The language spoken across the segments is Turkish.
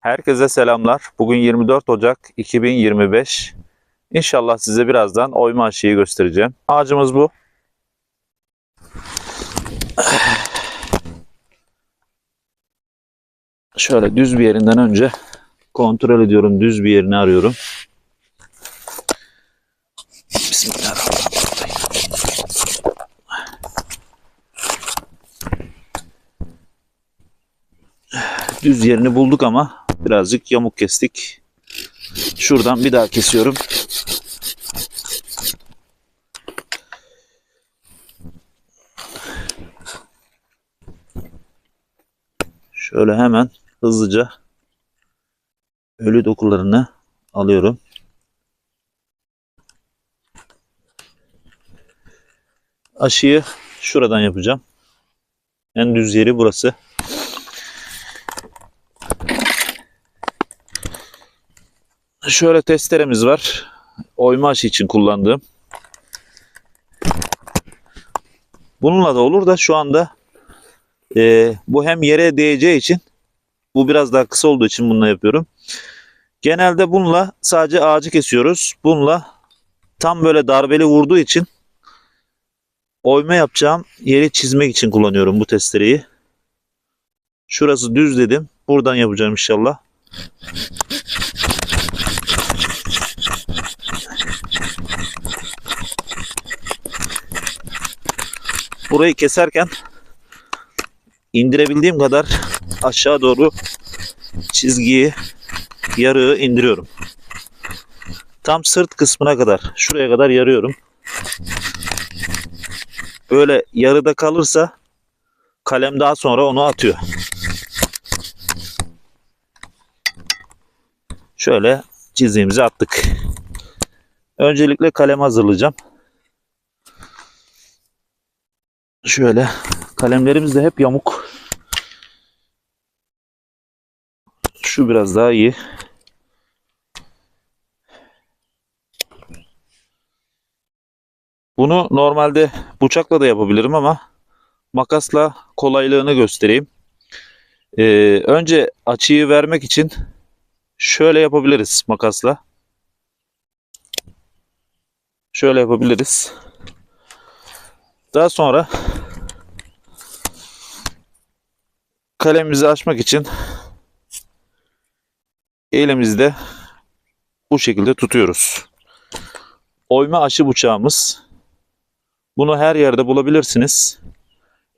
Herkese selamlar. Bugün 24 Ocak 2025. İnşallah size birazdan oyma aşıyı göstereceğim. Ağacımız bu. Şöyle düz bir yerinden önce kontrol ediyorum. Düz bir yerini arıyorum. Bismillahirrahmanirrahim. Düz yerini bulduk ama birazcık yamuk kestik. Şuradan bir daha kesiyorum. Şöyle hemen hızlıca ölü dokularını alıyorum. Aşıyı şuradan yapacağım. En düz yeri burası. Şöyle testeremiz var. Oyma aşı için kullandığım. Bununla da olur da şu anda e, bu hem yere değeceği için bu biraz daha kısa olduğu için bununla yapıyorum. Genelde bununla sadece ağacı kesiyoruz. Bununla tam böyle darbeli vurduğu için oyma yapacağım yeri çizmek için kullanıyorum bu testereyi. Şurası düz dedim. Buradan yapacağım inşallah. Burayı keserken indirebildiğim kadar aşağı doğru çizgiyi yarığı indiriyorum. Tam sırt kısmına kadar şuraya kadar yarıyorum. Böyle yarıda kalırsa kalem daha sonra onu atıyor. Şöyle çizdiğimizi attık. Öncelikle kalem hazırlayacağım. Şöyle kalemlerimiz de hep yamuk. Şu biraz daha iyi. Bunu normalde bıçakla da yapabilirim ama makasla kolaylığını göstereyim. Ee, önce açıyı vermek için şöyle yapabiliriz makasla. Şöyle yapabiliriz. Daha sonra kalemimizi açmak için elimizde bu şekilde tutuyoruz. Oyma aşı bıçağımız. Bunu her yerde bulabilirsiniz.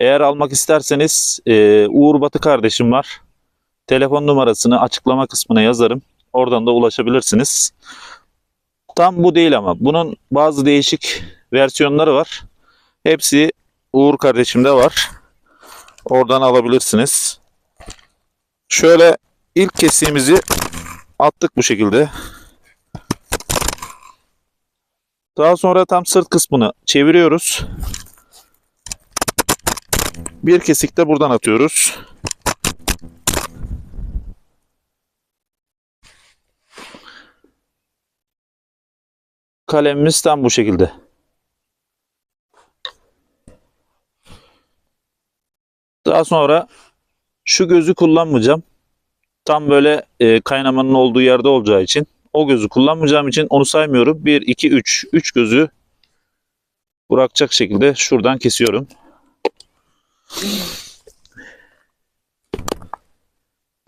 Eğer almak isterseniz e, Uğur Batı kardeşim var. Telefon numarasını açıklama kısmına yazarım. Oradan da ulaşabilirsiniz. Tam bu değil ama bunun bazı değişik versiyonları var. Hepsi Uğur kardeşimde var. Oradan alabilirsiniz. Şöyle ilk kesiğimizi attık bu şekilde. Daha sonra tam sırt kısmını çeviriyoruz. Bir kesik de buradan atıyoruz. Kalemimiz tam bu şekilde. Daha sonra şu gözü kullanmayacağım. Tam böyle e, kaynamanın olduğu yerde olacağı için. O gözü kullanmayacağım için onu saymıyorum. 1, 2, 3. 3 gözü bırakacak şekilde şuradan kesiyorum.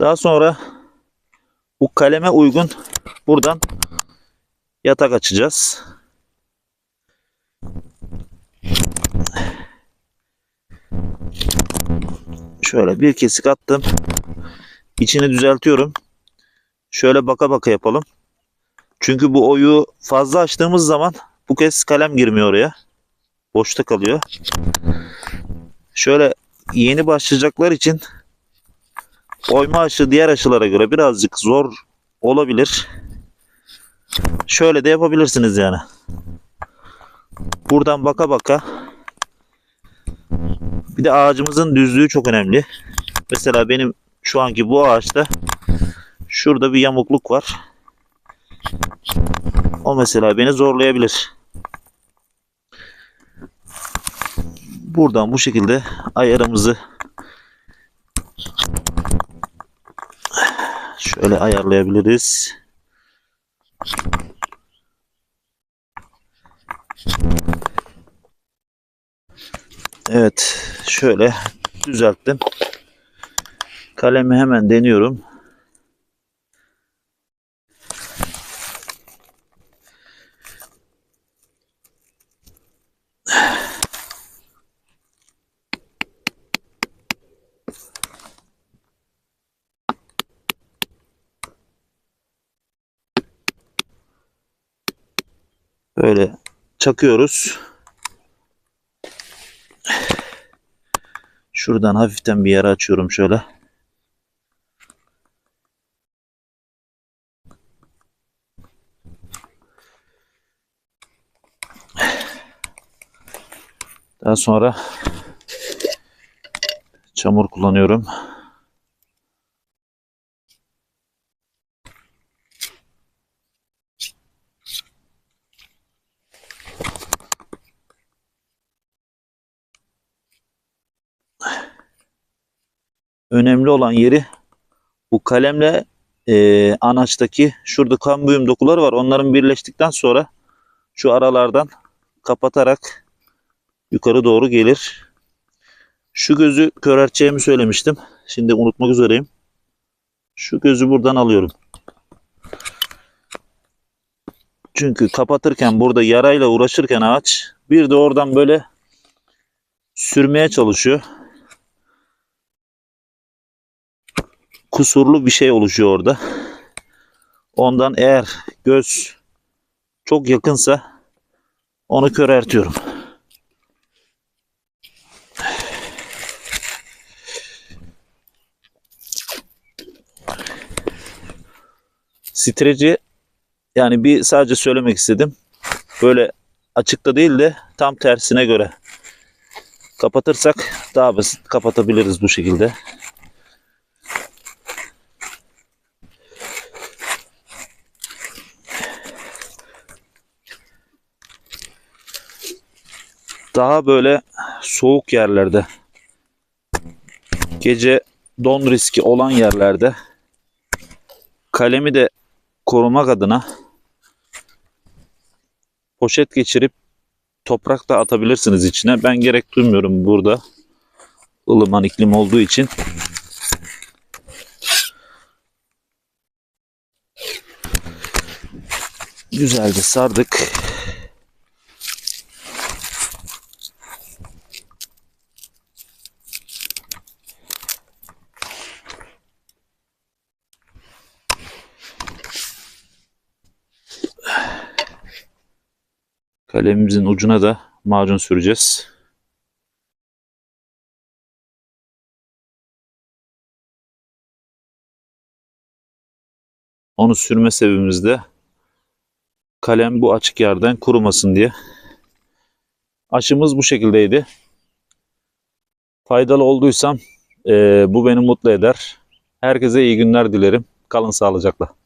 Daha sonra bu kaleme uygun buradan yatak açacağız. Şöyle bir kesik attım. İçini düzeltiyorum. Şöyle baka baka yapalım. Çünkü bu oyu fazla açtığımız zaman bu kez kalem girmiyor oraya. Boşta kalıyor. Şöyle yeni başlayacaklar için oyma aşı diğer aşılara göre birazcık zor olabilir. Şöyle de yapabilirsiniz yani. Buradan baka baka bir de ağacımızın düzlüğü çok önemli. Mesela benim şu anki bu ağaçta şurada bir yamukluk var. O mesela beni zorlayabilir. Buradan bu şekilde ayarımızı Şöyle ayarlayabiliriz. Evet, şöyle düzelttim. Kalemi hemen deniyorum. Böyle çakıyoruz. Şuradan hafiften bir yere açıyorum şöyle. Daha sonra çamur kullanıyorum. Önemli olan yeri bu kalemle e, anaçtaki şurada kambiyum dokuları var. Onların birleştikten sonra şu aralardan kapatarak yukarı doğru gelir. Şu gözü körelteceğimi söylemiştim. Şimdi unutmak üzereyim. Şu gözü buradan alıyorum. Çünkü kapatırken burada yarayla uğraşırken ağaç bir de oradan böyle sürmeye çalışıyor. Kusurlu bir şey oluşuyor orada. Ondan eğer göz çok yakınsa onu köreltiyorum. Streci yani bir sadece söylemek istedim. Böyle açıkta değil de tam tersine göre kapatırsak daha basit kapatabiliriz bu şekilde. Daha böyle soğuk yerlerde gece don riski olan yerlerde kalemi de korumak adına poşet geçirip toprak da atabilirsiniz içine. Ben gerek duymuyorum burada. ılıman iklim olduğu için. Güzelce sardık. Kalemimizin ucuna da macun süreceğiz. Onu sürme sebebimiz de kalem bu açık yerden kurumasın diye. Aşımız bu şekildeydi. Faydalı olduysam e, bu beni mutlu eder. Herkese iyi günler dilerim. Kalın sağlıcakla.